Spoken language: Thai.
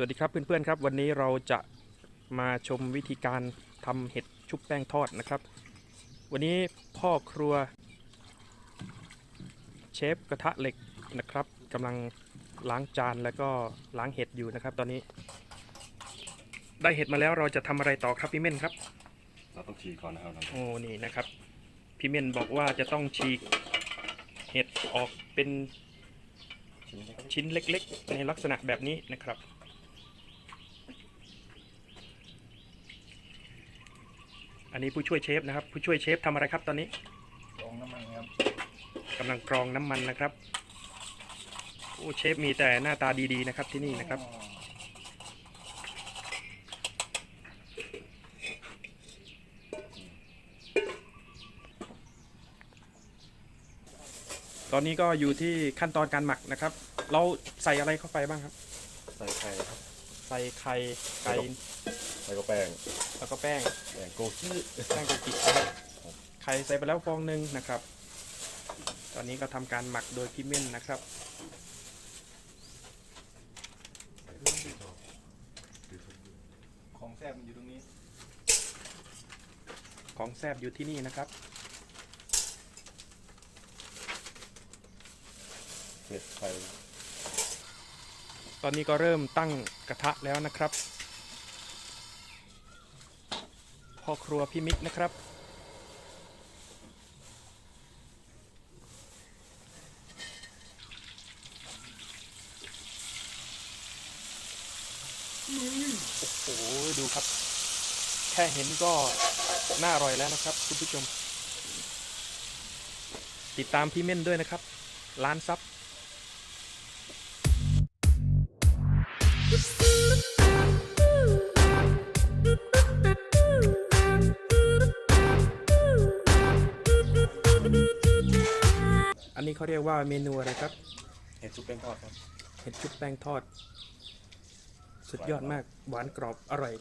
สวัสดีครับเพื่อนๆครับ วันนี้เราจะมาชมวิธีการทำเห็ดชุบแป้งทอดนะครับ วันนี้พ่อครัว เชฟกระทะเหล็กนะครับกำลังล้างจานแล้วก็ล้างเห็ดอยู่นะครับ ตอนนี้ ได้เห็ดมาแล้วเราจะทำอะไรต่อครับพี่เม่นครับ เราต้องฉีกก่อนนะครับเราโอ้นี่นะครับพี่เม่นบอกว่าจะต้องฉีกเห็ดออกเป็นชิ้นเล็กชิ้นเล็กๆในลักษณะแบบนี้นะครับ อันนี้ผู้ช่วยเชฟนะครับ ผู้ช่วยเชฟทำอะไรครับตอนนี้ลองน้ำมันครับกำลังกรองน้ำมันนะครับโอ้เชฟมีแต่หน้าตาดีๆนะครับที่นี่นะครับ ตอนนี้ก็อยู่ที่ขั้นตอนการหมักนะครับ เราใส่อะไรเข้าไปบ้างครับ ใส่ไข่ครับ ใส่ไข่ไก่ แล้วก็แป้งแล้วก็แป้งแป้งโกกี้แป้งโกกินะครับไข่ใส่ไปแล้วฟองหนึ่งนะครับ ตอนนี้ก็ทำการหมักโดยพี่เม่นนะครับของแซ่บมันอยู่ตรงนี้ ของแซบอยู่ที่นี่นะครับเห็ดไข่ตอนนี้ก็เริ่มตั้งกระทะแล้วนะครับ พ่อครัวพี่มิกนะครับ โอ้โห ดูครับ แค่เห็นก็น่าอร่อยแล้วนะครับ คุณผู้ชม ติดตามพี่เม่นด้วยนะครับ ร้านซับ อันนี้เขาเรียกว่าเมนูอะไรครับ เห็ดซุปแป้งทอดครับ เห็ดชุบแป้งทอด สุดยอดมาก หวานกรอบ อร่อย